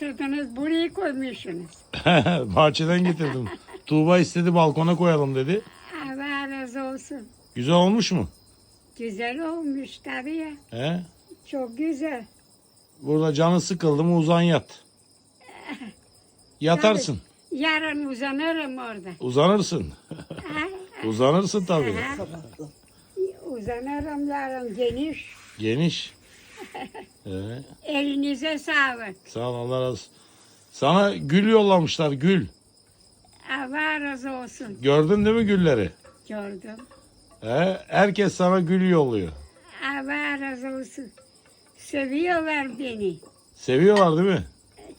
getirdiniz, buraya koymuşsunuz. Bahçeden getirdim. Tuğba istedi balkona koyalım dedi. Allah razı olsun. Güzel olmuş mu? Güzel olmuş tabii ya. He? Çok güzel. Burada canı sıkıldı mı uzan yat. Yatarsın. Yarın uzanırım orada. Uzanırsın. Uzanırsın tabii. uzanırım yarın geniş. Geniş. Evet. Elinize sağlık. Sağ ol Allah razı olsun. Sana gül yollamışlar gül. Allah razı olsun. Gördün değil mi gülleri? Gördüm. He? Herkes sana gül yolluyor. Allah razı olsun. Seviyorlar beni. Seviyorlar değil mi?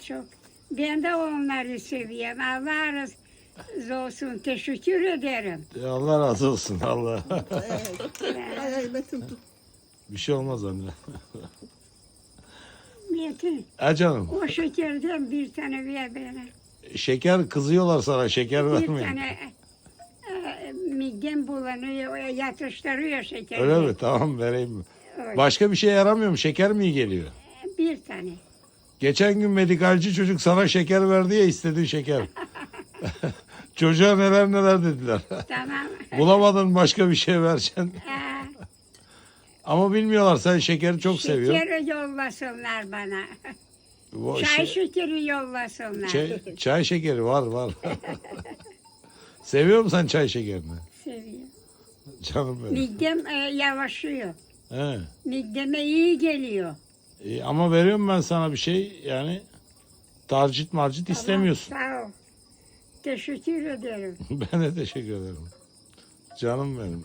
Çok. Ben de onları seviyorum. Allah razı olsun. Teşekkür ederim. Allah razı olsun Allah. Ay ay Metin tut. Bir şey olmaz anne. Metin, Ha canım. o şekerden bir tane ver bana. Şeker kızıyorlar sana şeker Bir vermeyin. tane e, midem bulanıyor, yatıştırıyor şekeri. Öyle mi? Tamam vereyim. Öyle. Başka bir şey yaramıyor mu? Şeker mi iyi geliyor? Bir tane. Geçen gün medikalci çocuk sana şeker verdi ya istediğin şeker. Çocuğa neler neler dediler. Tamam. Bulamadın başka bir şey vereceksin. Ama bilmiyorlar sen şekeri çok seviyorsun. Şekeri yollasınlar bana. Bu Çay şey- şekeri yollasınlar. çay, çay şekeri var var. Seviyor musun sen çay şekerini? Seviyorum. Canım benim. Midem e, yavaşlıyor. He. Mideme iyi geliyor. E, ama veriyorum ben sana bir şey yani tarcit marcit istemiyorsun. Tamam, sağ ol. Teşekkür ederim. ben de teşekkür ederim. Canım benim.